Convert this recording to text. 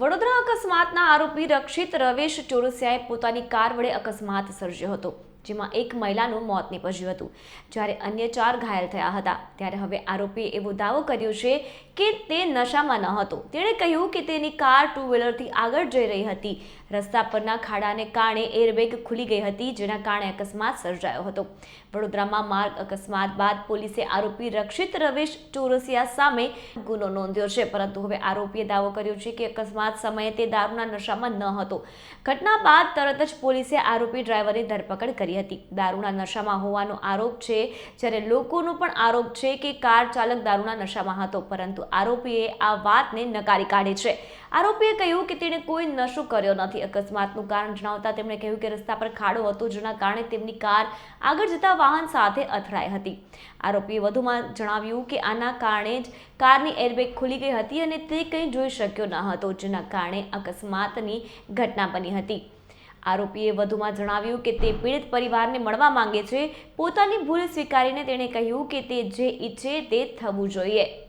વડોદરા અકસ્માતના આરોપી રક્ષિત રવેશ ચોરસિયાએ પોતાની કાર વડે અકસ્માત સર્જ્યો હતો. જેમાં એક મહિલાનું મોત નીપજ્યું હતું. જ્યારે અન્ય ચાર ઘાયલ થયા હતા, ત્યારે હવે આરોપીએ એવો દાવો કર્યો છે કે તે નશામાં ન હતો. તેણે કહ્યું કે તેની કાર ટુ વ્હીલરથી આગળ જઈ રહી હતી. રસ્તા પરના ખાડાને કારણે એરબેગ ખુલી ગઈ હતી, જેના કારણે અકસ્માત સર્જાયો હતો. વડોદરામાં માર્ગ અકસ્માત બાદ પોલીસે આરોપી રક્ષિત રવેશ ચોરસિયા સામે ગુનો નોંધ્યો છે. પરંતુ હવે આરોપીએ દાવો કર્યો છે કે અકસ્માત સમયે તે દારૂના નશામાં ન હતો. ઘટના બાદ તરત જ પોલીસે આરોપી ડ્રાઈવરની ધરપકડ કરી હતી. દારૂના નશામાં હોવાનો આરોપ છે. જ્યારે લોકોનો પણ આરોપ છે કે કાર ચાલક દારૂના નશામાં હતો, પરંતુ આરોપીએ આ વાતને નકારી કાઢી છે. આરોપીએ કહ્યું કે તેણે કોઈ નશો કર્યો નથી. અકસ્માતનું કારણ જણાવતા તેમણે કહ્યું કે રસ્તા પર ખાડો હતો, જેના કારણે તેમની કાર આગળ જતા વાહન સાથે અથડાઈ હતી. આરોપીએ વધુમાં જણાવ્યું કે આના કારણે જ કારની એરબેગ ખુલી ગઈ હતી અને તે કંઈ જોઈ શક્યો ન હતો, જેના કારણે અકસ્માતની ઘટના બની હતી. આરોપીએ વધુમાં જણાવ્યું કે તે પીડિત પરિવારને મળવા માંગે છે. પોતાની ભૂલ સ્વીકારીને તેણે કહ્યું કે તે જે ઈચ્છે તે થવું જોઈએ.